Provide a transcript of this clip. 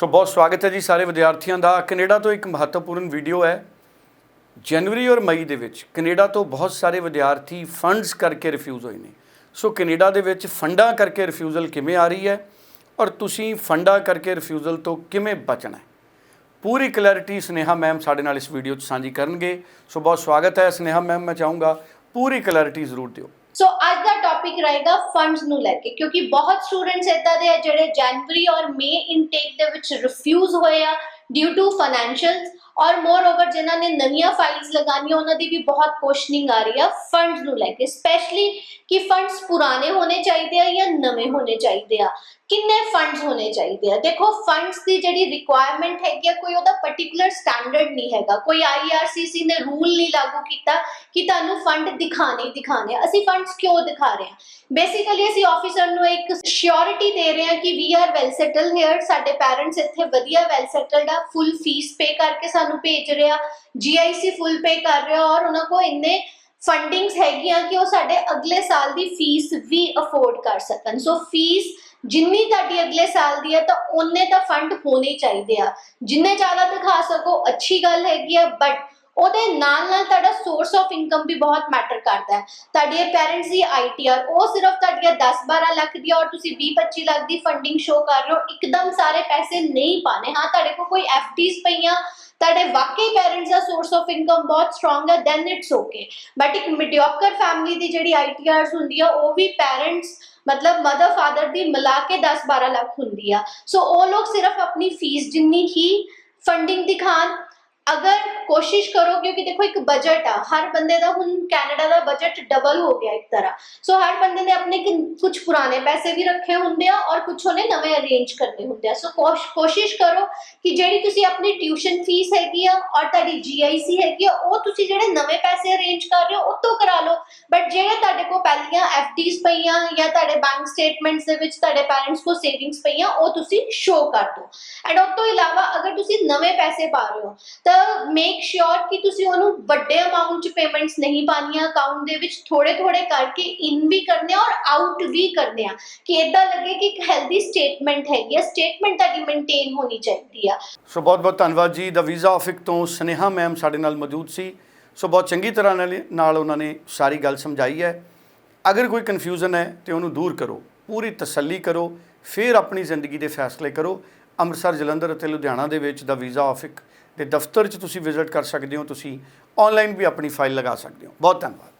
ਸੋ ਬਹੁਤ ਸਵਾਗਤ ਹੈ ਜੀ ਸਾਰੇ ਵਿਦਿਆਰਥੀਆਂ ਦਾ। ਕੈਨੇਡਾ ਤੋਂ ਇੱਕ ਮਹੱਤਵਪੂਰਨ ਵੀਡੀਓ ਹੈ। ਜਨਵਰੀ ਔਰ ਮਈ ਦੇ ਵਿੱਚ ਕੈਨੇਡਾ ਤੋਂ ਬਹੁਤ ਸਾਰੇ ਵਿਦਿਆਰਥੀ ਫੰਡਸ ਕਰਕੇ ਰਿਫਿਊਜ਼ ਹੋਏ ਨੇ। ਸੋ ਕੈਨੇਡਾ ਦੇ ਵਿੱਚ ਫੰਡਾਂ ਕਰਕੇ ਰਿਫਿਊਜ਼ਲ ਕਿਵੇਂ ਆ ਰਹੀ ਹੈ ਔਰ ਤੁਸੀਂ ਫੰਡਾਂ ਕਰਕੇ ਰਿਫਿਊਜ਼ਲ ਤੋਂ ਕਿਵੇਂ ਬਚਣਾ ਹੈ? ਪੂਰੀ ਕਲੈਰਿਟੀ ਸਨੇਹਾ ਮੈਮ ਸਾਡੇ ਨਾਲ ਇਸ ਵੀਡੀਓ 'ਚ ਸਾਂਝੀ ਕਰਨਗੇ। ਸੋ ਬਹੁਤ ਸਵਾਗਤ ਹੈ ਸਨੇਹਾ ਮੈਮ ਮੈਂ ਚਾਹੂੰਗਾ ਪੂਰੀ ਕਲੈਰਿਟੀ ਜ਼ਰੂਰ ਦਿਓ। ਸੋ ਅੱਜ ਦਾ ਟੌਪਿਕ ਰਹੇਗਾ ਫੰਡਸ ਨੂੰ ਲੈ ਕੇ, ਕਿਉਂਕਿ ਬਹੁਤ ਸਟੂਡੈਂਟਸ ਇਦਾਂ ਦੇ ਆ ਜਿਹੜੇ ਜਨਵਰੀ ਔਰ ਮਈ ਇਨਟੇਕ ਦੇ ਵਿੱਚ ਰਿਫਿਊਜ਼ ਹੋਏ ਆ ਡਿਊ ਟੂ ਫਾਈਨੈਂਸ਼ੀਅਲਸ ਔਰ ਮੋਰ ਓਵਰ ਜਿਨ੍ਹਾਂ ਨੇ ਨਵੀਆਂ ਫਾਈਲਸ ਲਗਾਉਣੀਆਂ ਉਹਨਾਂ ਦੀ ਵੀ ਬਹੁਤ ਕੁਐਸਚਨਿੰਗ ਆ ਰਹੀ ਆ ਫੰਡਸ ਨੂੰ ਲੈ ਕੇ ਸਪੈਸ਼ਲੀ ਕਿ ਫੰਡਸ ਪੁਰਾਣੇ ਹੋਣੇ ਚਾਹੀਦੇ ਆ ਜਾਂ ਨਵੇਂ ਹੋਣੇ ਚਾਹੀਦੇ ਆ। ਕਿੰਨੇ ਫੰਡਸ ਹੋਣੇ ਚਾਹੀਦੇ ਆ? ਦੇਖੋ ਫੰਡਸ ਦੀ ਜਿਹੜੀ ਰਿਕੁਆਇਰਮੈਂਟ ਹੈਗੀ ਆ, ਕੋਈ ਉਹਦਾ ਪਾਰਟਿਕੂਲਰ ਸਟੈਂਡਰਡ ਨਹੀਂ ਹੈਗਾ। ਕੋਈ ਆਈਆਰਸੀਸੀ ਨੇ ਰੂਲ ਨਹੀਂ ਲਾਗੂ ਕੀਤਾ ਕਿ ਤੁਹਾਨੂੰ ਫੰਡ ਦਿਖਾਣੇ ਹੀ ਦਿਖਾਣੇ ਅਸੀਂ ਫੰਡਸ ਕਿਉਂ ਦਿਖਾ ਰਹੇ ਹਾਂ ਬੇਸਿਕਲੀ ਅਸੀਂ ਆਫੀਸਰ ਨੂੰ ਇੱਕ ਸ਼ਿਓਰਿਟੀ ਦੇ ਰਹੇ ਹਾਂ ਕਿ we are well settled here ਸਾਡੇ ਪੇਰੈਂਟਸ ਇੱਥੇ ਵਧੀਆ ਵੈਲ ਸੈਟਲਡ ਆ ਫੁੱਲ ਫੀਸ ਪੇ ਕਰਕੇ ਸਾਨੂੰ ਭੇਜ ਰਿਹਾ ਜੀਆਈਸੀ ਫੁੱਲ ਪੇ ਕਰ ਰਿਹਾ ਔਰ ਉਹਨਾਂ ਕੋ ਇੰਨੇ ਫੰਡਿੰਗਸ ਹੈਗੀਆਂ ਕਿ ਉਹ ਸਾਡੇ ਅਗਲੇ ਸਾਲ ਦੀ ਫੀਸ ਵੀ ਅਫੋਰਡ ਕਰ ਸਕਣ। ਸੋ ਫੀਸ ਜਿੰਨੀ ਤੁਹਾਡੀ ਅਗਲੇ ਸਾਲ ਦੀ ਹੈ ਤਾਂ ਉਹਨੇ ਤਾਂ ਫੰਡ ਹੋਣੇ ਚਾਹੀਦੇ ਆ। ਜਿੰਨੇ ਜ਼ਿਆਦਾ ਦਿਖਾ ਸਕੋ, ਅੱਛੀ ਗੱਲ ਹੈਗੀ ਆ ਬਟ ਉਹਦੇ ਨਾਲ ਨਾਲ ਤੁਹਾਡਾ ਸੋਰਸ ਆਫ ਇਨਕਮ ਵੀ ਬਹੁਤ ਮੈਟਰ ਕਰਦਾ ਹੈ। ਤੁਹਾਡੇ ਪੇਰੈਂਟਸ ਦੀ ਆਈਟੀਆਰ ਉਹ ਸਿਰਫ ਤੁਹਾਡੀਆਂ 10-12 ਲੱਖ ਦੀ ਔਰ ਤੁਸੀਂ 20-25 ਲੱਖ ਦੀ ਫੰਡਿੰਗ ਸ਼ੋ ਕਰ ਰਹੇ ਹੋ, ਇੱਕਦਮ ਸਾਰੇ ਪੈਸੇ ਨਹੀਂ ਪਾਣੇ ਹਾਂ, ਤੁਹਾਡੇ ਕੋਲ ਕੋਈ ਐਫਡੀਜ਼ ਪਈਆਂ ਤੁਹਾਡੇ ਵਾਕਈ ਪੇਰੈਂਟਸ ਦਾ ਸੋਰਸ ਆਫ ਇਨਕਮ ਬਹੁਤ ਸਟਰੋਂਗ ਹੈ ਦੈਨ ਇਟਸ ਓਕੇ ਬਟ ਇੱਕ ਮੀਡੀਓਕਰ ਫੈਮਿਲੀ ਦੀ ਜਿਹੜੀ ਆਈਟੀਆਰਸ ਹੁੰਦੀ ਆ ਉਹ ਵੀ ਪੇਰੈਂਟਸ ਮਤਲਬ ਮਦਰ ਫਾਦਰ ਦੀ ਮਿਲਾ ਕੇ 10-12 ਲੱਖ ਹੁੰਦੀ ਆ ਸੋ ਉਹ ਲੋਕ ਸਿਰਫ ਆਪਣੀ ਫੀਸ ਜਿੰਨੀ ਹੀ ਫੰਡਿੰਗ ਦਿਖਾਣ ਅਗਰ ਕੋਸ਼ਿਸ਼ ਕਰੋ ਕਿਉਂਕਿ ਦੇਖੋ ਇੱਕ ਬਜਟ ਆ ਹਰ ਬੰਦੇ ਦਾ ਹੁਣ ਕੈਨੇਡਾ ਦਾ ਬਜਟ ਡਬਲ ਹੋ ਗਿਆ ਇੱਕ ਤਰ੍ਹਾਂ ਸੋ ਹਰ ਬੰਦੇ ਨੇ ਆਪਣੇ ਕੁਝ ਪੁਰਾਣੇ ਪੈਸੇ ਵੀ ਰੱਖੇ ਹੁੰਦੇ ਆ ਔਰ ਕੁਝ ਉਹਨੇ ਨਵੇਂ ਅਰੇਂਜ ਕਰਨੇ ਹੁੰਦੇ ਆ। ਸੋ ਕੋਸ਼ਿਸ਼ ਕਰੋ ਕਿ ਜਿਹੜੀ ਤੁਸੀਂ ਆਪਣੀ ਟਿਊਸ਼ਨ ਫੀਸ ਹੈਗੀ ਆ ਔਰ ਤੁਹਾਡੀ ਜੀਆਈਸੀ ਹੈਗੀ ਆ, ਉਹ ਤੁਸੀਂ ਜਿਹੜੇ ਨਵੇਂ ਪੈਸੇ ਅਰੇਂਜ ਕਰ ਰਹੇ ਹੋ, ਉਹ ਤੋਂ ਕਰਾ ਲਓ। ਬਟ ਜਿਹੜੇ ਤੁਹਾਡੇ ਕੋਲ ਪਹਿਲੀਆਂ ਐਫਡੀਜ਼ ਪਈਆਂ ਜਾਂ ਤੁਹਾਡੇ ਬੈਂਕ ਸਟੇਟਮੈਂਟਸ ਦੇ ਵਿੱਚ ਤੁਹਾਡੇ ਪੈਰੈਂਟਸ ਕੋਲ ਸੇਵਿੰਗਸ ਪਈਆਂ, ਉਹ ਤੁਸੀਂ ਸ਼ੋ ਕਰ ਦਿਓ। ਐਂਡ ਉਸ ਤੋਂ ਇਲਾਵਾ ਅਗਰ ਤੁਸੀਂ ਨਵੇਂ ਪੈਸੇ ਪਾ ਰਹੇ ਹੋ, ਤਾਂ ਮੇਕ ਸ਼ੋਰ ਕਿ ਤੁਸੀਂ ਉਹਨੂੰ ਵੱਡੇ ਅਮਾਉਂਟ ਚ ਪੇਮੈਂਟਸ ਨਹੀਂ ਪਾਣੀਆਂ ਅਕਾਊਂਟ ਦੇ ਵਿੱਚ ਥੋੜੇ ਥੋੜੇ ਕਰਕੇ ਇਨ ਵੀ ਕਰਨੇ ਆ ਔਰ ਆਊਟ ਵੀ ਕਰਨੇ ਆ ਕਿ ਇਦਾਂ ਲੱਗੇ ਕਿ ਇੱਕ ਹੈਲਦੀ ਸਟੇਟਮੈਂਟ ਹੈਗੀ ਆ ਸਟੇਟਮੈਂਟ ਤੁਹਾਡੀ ਮੇਨਟੇਨ ਹੋਣੀ ਚਾਹੀਦੀ ਆ। ਸੋ ਬਹੁਤ ਬਹੁਤ ਧੰਨਵਾਦ ਜੀ। ਦਾ ਵੀਜ਼ਾ ਆਫਿਕ ਤੋਂ ਸਨੇਹਾ ਮੈਮ ਸਾਡੇ ਨਾਲ ਮੌਜੂਦ ਸੀ। ਸੋ ਬਹੁਤ ਚੰਗੀ ਤਰ੍ਹਾਂ ਨਾਲ ਨਾਲ ਉਹਨਾਂ ਨੇ ਸਾਰੀ ਗੱਲ ਸਮਝਾਈ ਹੈ। ਅਗਰ ਕੋਈ ਕਨਫਿਊਜ਼ਨ ਹੈ ਤੇ ਉਹਨੂੰ ਦੂਰ ਕਰੋ, ਪੂਰੀ ਤਸੱਲੀ ਕਰੋ, ਫਿਰ ਆਪਣੀ ਜ਼ਿੰਦਗੀ ਦੇ ਫੈਸਲੇ ਕਰੋ। ਅੰਮ੍ਰਿਤਸਰ, ਜਲੰਧਰ ਅਤੇ ਲੁਧਿਆਣਾ ਦੇ ਵਿੱਚ ਦਾ ਵੀਜ਼ਾ ਆਫਿਕ ਦੇ ਦਫ਼ਤਰ 'ਚ ਤੁਸੀਂ ਵਿਜ਼ਿਟ ਕਰ ਸਕਦੇ ਹੋ, ਤੁਸੀਂ ਆਨਲਾਈਨ ਵੀ ਆਪਣੀ ਫਾਈਲ ਲਗਾ ਸਕਦੇ ਹੋ। ਬਹੁਤ ਧੰਨਵਾਦ।